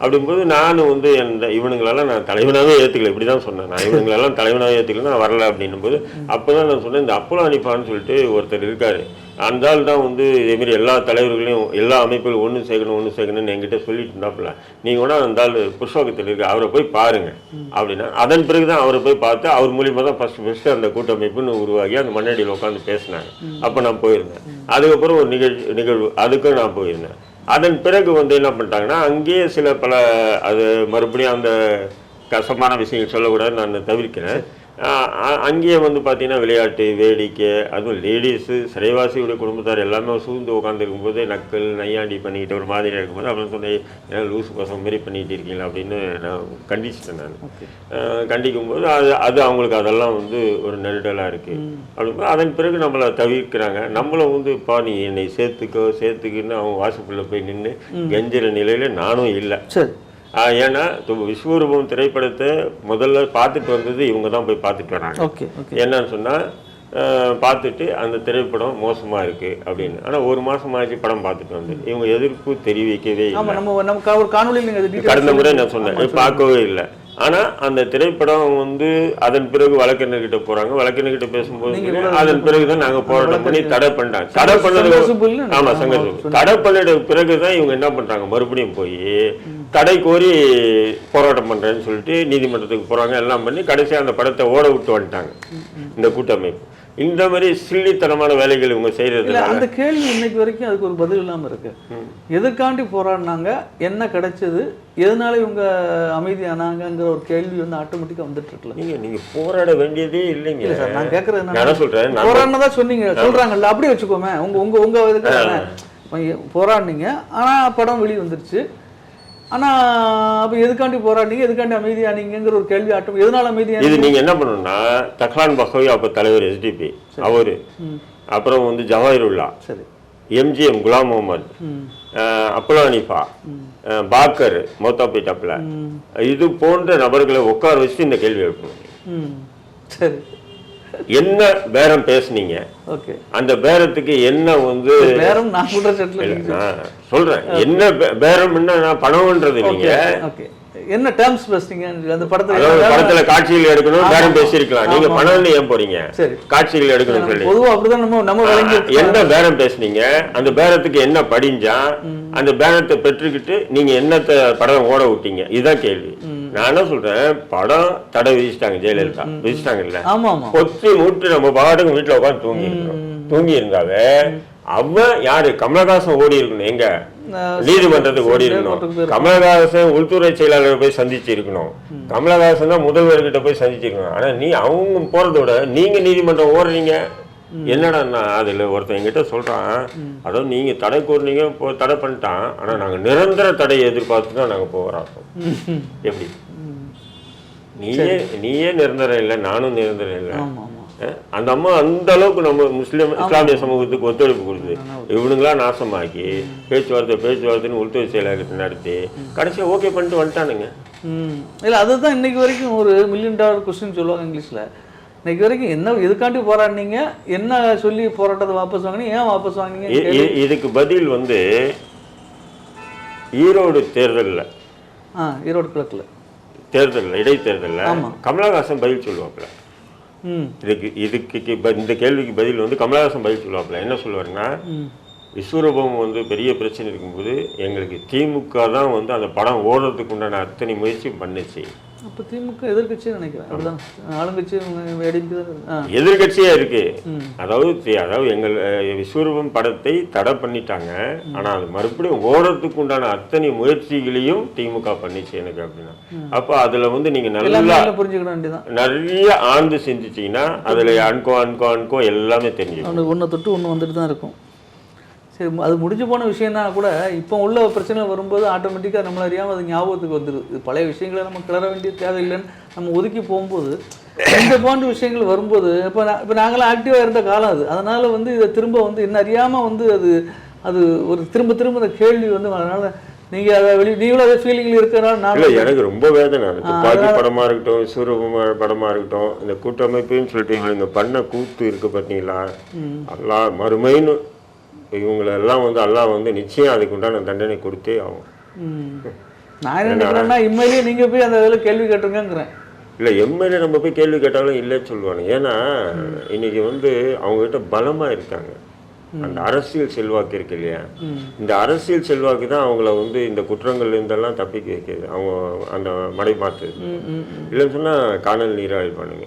அப்படிங்கும்போது நானும் வந்து எந்த இவனுங்களெல்லாம் நான் தலைவனாகவே ஏற்றுக்கல இப்படி தான் சொன்னேன். நான் இவனுங்களெல்லாம் தலைவனாகவே ஏற்றுக்கல நான் வரல அப்படின்னும் போது அப்போ தான் நான் சொன்னேன் இந்த அப்பளம் அனிப்பான்னு சொல்லிட்டு ஒருத்தர் இருக்காரு. அந்தால் தான் வந்து இதேமாரி எல்லா தலைவர்களையும் எல்லா அமைப்புகளும் ஒன்று சேர்க்கணும் ஒன்று சேர்க்கணும்னு என்கிட்ட சொல்லிட்டு இருந்தாப்புல நீங்கள் கூட அந்த ஆள் புஷ்பகத்தில் இருக்கு அவரை போய் பாருங்க. அப்படின்னா அதன் பிறகு தான் அவரை போய் பார்த்து அவர் மூலியமா தான் ஃபர்ஸ்ட் ஃபர்ஸ்ட் அந்த கூட்டமைப்புன்னு உருவாகி அந்த மண்ணடியில் உட்காந்து பேசினாங்க. அப்போ நான் போயிருந்தேன். அதுக்கப்புறம் ஒரு நிகழ்ச்சி நிகழ்வு அதுக்கும் நான் போயிருந்தேன். அதன் பிறகு வந்து என்ன பண்ணிட்டாங்கன்னா அங்கேயே சில பல அது மறுபடியும் அந்த கசமான விஷயங்கள் சொல்லக்கூடாது நான் தவிர்க்கிறேன். அங்கேயே வந்து பார்த்தீங்கன்னா விளையாட்டு வேடிக்கை அதுவும் லேடிஸு சிறைவாசியுடைய குடும்பத்தார் எல்லாமே சூழ்ந்து உட்காந்துருக்கும் போது நக்கல் நையாண்டி பண்ணிக்கிட்டு ஒரு மாதிரியாக இருக்கும்போது அப்புறம் சொன்னேன் ஏன் லூசு பசங்க மாரி பண்ணிட்டு இருக்கீங்களா? அப்படின்னு நான் கண்டிச்சிட்டேன் நான். கண்டிக்கும் போது அது அது அவங்களுக்கு அதெல்லாம் வந்து ஒரு நெருடலாக இருக்குது அப்படிங்கும்போது அதன் பிறகு நம்மளை தவிர்க்கிறாங்க. நம்மளும் வந்து இப்போ நீ என்னை சேர்த்துக்கோ சேர்த்துக்குன்னு அவங்க வாசப்புள்ள போய் நின்று கெஞ்சிற நிலையில நானும் இல்லை. சரி. ஏன்னா விஸ்வரூபம் திரைப்படத்தை முதல்ல பார்த்துட்டு வந்தது இவங்க தான் போய் பார்த்துட்டு வராங்க. என்னன்னு சொன்னால் பார்த்துட்டு அந்த திரைப்படம் மோசமாக இருக்குது அப்படின்னு. ஆனால் ஒரு மாதம் ஆச்சு படம் பார்த்துட்டு வந்து இவங்க எதிர்ப்பு தெரிவிக்கவே இல்லை. ஆமா நம்ம நம்ம கா- ஒரு காணொலியில் நீங்கள் அது கடந்த முறை நான் சொன்னேன். பார்க்கவே இல்லை. ஆனா அந்த திரைப்படம் வந்து அதன் பிறகு வழக்கறிஞர்கிட்ட போறாங்க. வழக்கறிஞர்கிட்ட பேசும்போது அதன் பிறகுதான் நாங்க போராட்டம் பண்ணி தடை பண்ணிட்டாங்க தடை பண்ணது சங்கர்சுப்புல்னு ஆமா சங்கர் தடை பண்ணிட பிறகுதான் இவங்க என்ன பண்றாங்க? மறுபடியும் போய் தடை கோரி போராட்டம் பண்றேன்னு சொல்லிட்டு நீதிமன்றத்துக்கு போறாங்க எல்லாம் பண்ணி கடைசியா அந்த படத்தை ஓட விட்டு வந்துட்டாங்க. இந்த கூட்டமைப்பு. இந்த மாதிரி சில்லித்தனமான வேலைகள் இவங்க செய்யறதுனால அந்த கேள்வி இன்னைக்கு வரைக்கும் அதுக்கு ஒரு பதில் இல்லாம இருக்கு. எதுக்காண்டி போராடினாங்க? என்ன கிடைச்சது? எதனால இவங்க அமைதியானாங்கங்கிற ஒரு கேள்வி வந்து ஆட்டோமேட்டிக்கா வந்துட்டு இருக்குல்ல. நீங்க நீங்க போராட வேண்டியதே இல்லைங்க. இல்ல சார் நான் கேட்கறது நான் என்ன சொல்றேன்? நான் போராடினதா சொன்னீங்க சொல்றாங்கல்ல அப்படியே வச்சுக்கோமே. உங்க உங்க உங்க இதுக்கு போராடினீங்க. ஆனா படம் வெளிய வந்துருச்சு. ஆனா அப்ப எதுக்காண்டி போராடினீங்க? எதுக்காண்டி அமைதியானீங்கிற ஒரு கேள்வி ஆட்டம். எதனால அமைதியா இது நீங்க என்ன பண்ணணும்னா தக்லான் பஹோய் அப்ப தலைவர் எஸ்டிபி அவரு. அப்புறம் வந்து ஜவாஹிருல்லா. சரி. எம்ஜிஎம் குலாம் முகமது. அப்பலோ அனிஃபா பாக்கர் மௌத்தாப்பேட்டாப்பில் இது போன்ற நபர்களை உட்கார வச்சு இந்த கேள்வி எழுப்பணும். சரி. என்ன பேரம் பேசுனீங்க? அந்த பேரத்துக்கு என்ன வந்து வேறும் நான் சொல்றேன். என்ன பே- பேரம்னா நான் பணம்ன்றது இல்லைங்க ஓகே. என்ன டேர்ம்ஸ் பேசுறீங்க அந்த படத்துல படத்துல காட்சிகள் எடுக்கணும் பேரம் பேசியிருக்கலாம். நீங்க பணம்னு ஏன் போறீங்க. காட்சிகள் எடுக்கணும் சொல்லி. பொதுவா அப்படிதான் நம்ம நம்ம என்ன பேரம் பேசுனீங்க? அந்த பேரத்துக்கு என்ன படிஞ்சா அந்த பேரத்தை பெற்றுக்கிட்டு நீங்க என்னத்த படம் ஓட விட்டீங்க? இதுதான் கேள்வி. நான் என்ன சொல்றேன்? படம் தடை விதிச்சிட்டாங்க ஜெயலலிதா. விதிச்சிட்டாங்கல்ல? கொத்தி மூட்டு நம்ம பாட்டுக்கு வீட்டுல உட்காந்து தூங்கி தூங்கி இருந்தாவே அவன் யாரு? கமலஹாசன் ஓடி இருக்கணும். எங்க? நீதிமன்றத்துக்கு ஓடி இருக்கணும். கமலஹாசன் உள்துறை செயலாளரை போய் சந்திச்சு இருக்கணும். கமலஹாசன் தான் முதல்வர்கிட்ட போய் சந்திச்சிருக்கணும் ஆனா நீ அவங்க போறத விட நீங்க நீதிமன்றம் ஓடுறீங்க. என்னடா அதுல ஒருத்தன் என்கிட்ட சொல்றான் அதாவது நீங்க தடை கூறினீங்க இப்போ தடை பண்ணிட்டான் ஆனா நாங்க நிரந்தர தடையை எதிர்பார்த்து தான் நாங்க போகிறோம் எப்படி? நீயே நீயே நிரந்தரம் இல்லை நானும் நிரந்தரம் இல்லை. அந்த அம்மா அந்த அளவுக்கு நம்ம முஸ்லிம் இஸ்லாமிய சமூகத்துக்கு ஒத்துழைப்பு கொடுக்குது. இவனுங்களா நாசமாக்கி பேச்சுவார்த்தை பேச்சுவார்த்தைன்னு உள்துறை செயலகத்தை நடத்தி கடைசியா ஓகே பண்ணிட்டு வந்துட்டானுங்க. இல்லை அதுதான் இன்னைக்கு வரைக்கும் ஒரு மில்லியன் டாலர் கொஸ்டின் சொல்லுவாங்க இங்கிலீஷ்ல. இன்னைக்கு வரைக்கும் என்ன எதுக்காண்டி போராடினீங்க? என்ன சொல்லி போராட்டத்தை வாபஸ் வாங்கினீங்க? ஏன் வாபஸ் வாங்கினீங்க இதுக்கு பதில் வந்து ஈரோடு தேர்தல்ல. ஆ ஈரோடு கிழக்குல. தேர்தல்ல இடைத்தேர்தல்ல. கமலஹாசன் பதில் சொல்லுவாப்புல. இதுக்கு இதுக்கு இந்த கேள்விக்கு பதில் வந்து கமலஹாசன் பதில் சொல்லுவாப்புல. என்ன சொல்லுவாருன்னா விஸ்வரூபம் வந்து பெரிய பிரச்சனை இருக்கும்போது எங்களுக்கு திமுக தான் வந்து அந்த படம் ஓடுறதுக்கு உண்டான அத்தனை முயற்சியும் பண்ணுச்சு. அப்போ திமுக எதிர்க்கட்சின்னு நினைக்கிறேன். அப்படிதான். ஆளுங்கட்சி ஆ. எதிர்கட்சியே இருக்கு. அதாவது அதாவது எங்கள் விஸ்வரூபம் படத்தை தடை பண்ணிட்டாங்க. ஆனா அது மறுபடியும் ஓடுறதுக்கு உண்டான அத்தனை முயற்சிகளையும் திமுக பண்ணிச்சு எனக்கு அப்படின்னா. அப்ப அதுல வந்து நீங்க எல்லாமே நல்லா வேண்டியதான் நிறைய ஆழ்ந்து சிந்திச்சீங்கன்னா அதுல அன்கோ அன்கோ அன்கோ எல்லாமே ஒன்று ஒன்று தொட்டு ஒன்று வந்துட்டு தான் இருக்கும். சரி அது முடிஞ்சு போன விஷயம்னா கூட இப்போ உள்ள பிரச்சனை வரும்போது ஆட்டோமேட்டிக்காக நம்மள அறியாமல் அது ஞாபகத்துக்கு வந்துடுது இது பழைய விஷயங்களை நம்ம கிளற வேண்டிய தேவையில்லைன்னு நம்ம ஒதுக்கி போகும்போது இந்த போன்ற விஷயங்கள் வரும்போது இப்போ நான் இப்போ நாங்களாம் ஆக்டிவாக இருந்த காலம் அது. அதனால் வந்து இதை திரும்ப வந்து என்ன அறியாமல் வந்து அது அது ஒரு திரும்ப திரும்ப அந்த கேள்வி வந்து அதனால் நீங்கள் அதை வெளி நீங்களும் அதே ஃபீலிங்கில் இருக்கிறனால நான் இல்ல எனக்கு ரொம்ப வேதனை. துப்பாக்கி படமா இருக்கட்டும் விஸ்வரூபமா படமா இருக்கட்டும் இந்த கூட்டமைப்புன்னு சொல்லிட்டு இவங்க பண்ண கூத்து இருக்கு பார்த்தீங்களா அல்லாஹ் மறுமைன்னு இவங்களை எல்லாம் வந்து அல்லாஹ் வந்து நிச்சயம் அதுக்கு உண்டான தண்டனை கொடுத்தே ஆகும். நான் என்ன நினைக்கிறேன்னா இம்மையிலேயே நீங்கள் போய் அந்த இதில் கேள்வி கேட்டுருங்கிறேன் இல்ல எம்எல்ஏ நம்ம போய் கேள்வி கேட்டாலும் இல்லைன்னு சொல்லுவாங்க ஏன்னா இன்னைக்கு வந்து அவங்க கிட்ட பலமா இருக்காங்க. அந்த அரசியல் செல்வாக்கு இருக்கு இல்லையா? இந்த அரசியல் செல்வாக்கு தான் அவங்கள வந்து இந்த குற்றங்கள்ல இருந்தெல்லாம் தப்பிக்க வைக்கிது. அவங்க அந்த மடை பார்த்து இல்லைன்னு சொன்னா காணல் நீராக பண்ணுங்க.